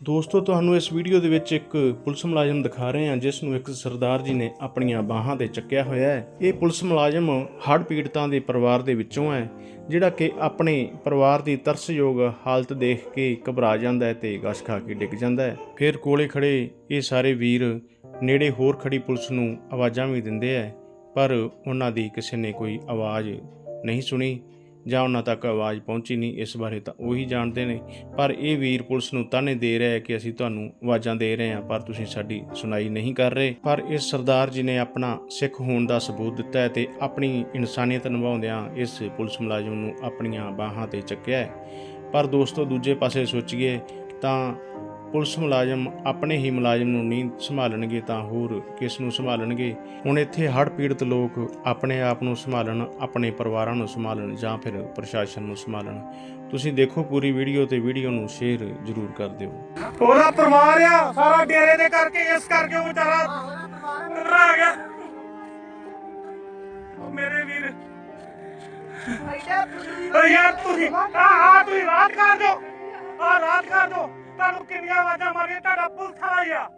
ਦੋਸਤੋ, ਤੁਹਾਨੂੰ ਇਸ ਵੀਡੀਓ ਦੇ ਵਿੱਚ ਇੱਕ ਪੁਲਿਸ ਮੁਲਾਜ਼ਮ ਦਿਖਾ ਰਹੇ ਹਾਂ, ਜਿਸ ਨੂੰ ਇੱਕ ਸਰਦਾਰ ਜੀ ਨੇ ਆਪਣੀਆਂ ਬਾਹਾਂ ਤੇ ਚੱਕਿਆ ਹੋਇਆ ਹੈ। ਇਹ ਪੁਲਿਸ ਮੁਲਾਜ਼ਮ ਹੜ੍ਹ ਪੀੜਤਾਂ ਦੇ ਪਰਿਵਾਰ ਦੇ ਵਿੱਚੋਂ ਹੈ, ਜਿਹੜਾ ਕਿ ਆਪਣੇ ਪਰਿਵਾਰ ਦੀ ਤਰਸਯੋਗ ਹਾਲਤ ਦੇਖ ਕੇ ਘਬਰਾ ਜਾਂਦਾ ਹੈ ਤੇ ਗਸ਼ ਖਾ ਕੇ ਡਿੱਗ ਜਾਂਦਾ ਹੈ। ਫਿਰ ਕੋਲੇ ਖੜੇ ਇਹ ਸਾਰੇ ਵੀਰ ਨੇੜੇ ਹੋਰ ਖੜੀ ਪੁਲਿਸ ਨੂੰ ਆਵਾਜ਼ਾਂ ਵੀ ਦਿੰਦੇ ਹੈ, ਪਰ ਉਹਨਾਂ ਦੀ ਕਿਸੇ ਨੇ ਕੋਈ ਆਵਾਜ਼ ਨਹੀਂ ਸੁਣੀ। ਜਾਂ ਉਹਨਾਂ ਤੱਕ ਆਵਾਜ਼ ਪਹੁੰਚੀ ਨਹੀਂ, ਇਸ ਬਾਰੇ ਤਾਂ ਉਹੀ ਜਾਣਦੇ ਨੇ। ਪਰ ਇਹ ਵੀਰ ਪੁਲਿਸ ਨੂੰ ਤਾਨੇ ਦੇ ਰਿਹਾ ਹੈ ਕਿ ਅਸੀਂ ਤੁਹਾਨੂੰ ਆਵਾਜ਼ਾਂ ਦੇ ਰਹੇ ਹਾਂ, ਪਰ ਤੁਸੀਂ ਸਾਡੀ ਸੁਣਾਈ ਨਹੀਂ ਕਰ ਰਹੇ। ਪਰ ਇਸ ਸਰਦਾਰ ਜੀ ਨੇ ਆਪਣਾ ਸਿੱਖ ਹੋਣ ਦਾ ਸਬੂਤ ਦਿੱਤਾ ਹੈ ਤੇ ਆਪਣੀ ਇਨਸਾਨੀਅਤ ਨਿਭਾਉਂਦਿਆਂ ਇਸ ਪੁਲਿਸ ਮੁਲਾਜ਼ਮ ਨੂੰ ਆਪਣੀਆਂ ਬਾਹਾਂ ਤੇ ਚੱਕਿਆ ਹੈ। ਪਰ ਦੋਸਤੋ, ਦੂਜੇ ਪਾਸੇ ਸੋਚੀਏ ਤਾਂ ਪੁਲਿਸ ਮੁਲਾਜ਼ਮ ਆਪਣੇ ਹੀ ਮੁਲਾਜ਼ਮ ਨੂੰ ਨਹੀਂ ਸੰਭਾਲਣਗੇ ਤਾਂ ਹੋਰ ਕਿਸ ਨੂੰ ਸੰਭਾਲਣਗੇ? ਹੁਣ ਇੱਥੇ ਹੜ੍ਹ ਪੀੜਤ ਲੋਕ ਆਪਣੇ ਆਪ ਨੂੰ ਸੰਭਾਲਣ ਆਪਣੇ ਪਰਿਵਾਰਾਂ ਨੂੰ ਸੰਭਾਲਣ ਜਾਂ ਫਿਰ ਪ੍ਰਸ਼ਾਸਨ ਨੂੰ ਸੰਭਾਲਣ। ਤੁਸੀਂ ਦੇਖੋ ਪੂਰੀ ਵੀਡੀਓ ਤੇ ਵੀਡੀਓ ਨੂੰ ਸ਼ੇਅਰ ਜ਼ਰੂਰ ਕਰ ਦਿਓ। ਉਹਦਾ ਪਰਿਵਾਰ ਆ ਸਾਰਾ ਡੇਰੇ ਦੇ ਕਰਕੇ ਇਸ ਕਰਕੇ ਉਹ ਵਿਚਾਰਾ ਘਬਰਾ ਗਿਆ। ਉਹ ਮੇਰੇ ਵੀਰ। ਯਾਰ ਤੁਸੀਂ ਆ ਆ ਤੁਸੀਂ ਰਾਤ ਕਰ ਦਿਓ। ਆ ਰਾਤ ਕਰ ਦਿਓ ਤੁਹਾਨੂੰ ਕਿੰਨੀਆਂ ਆਵਾਜ਼ਾਂ ਮਾਰੀਆਂ? ਤੁਹਾਡਾ ਪੁਲਿਸ ਆਇਆ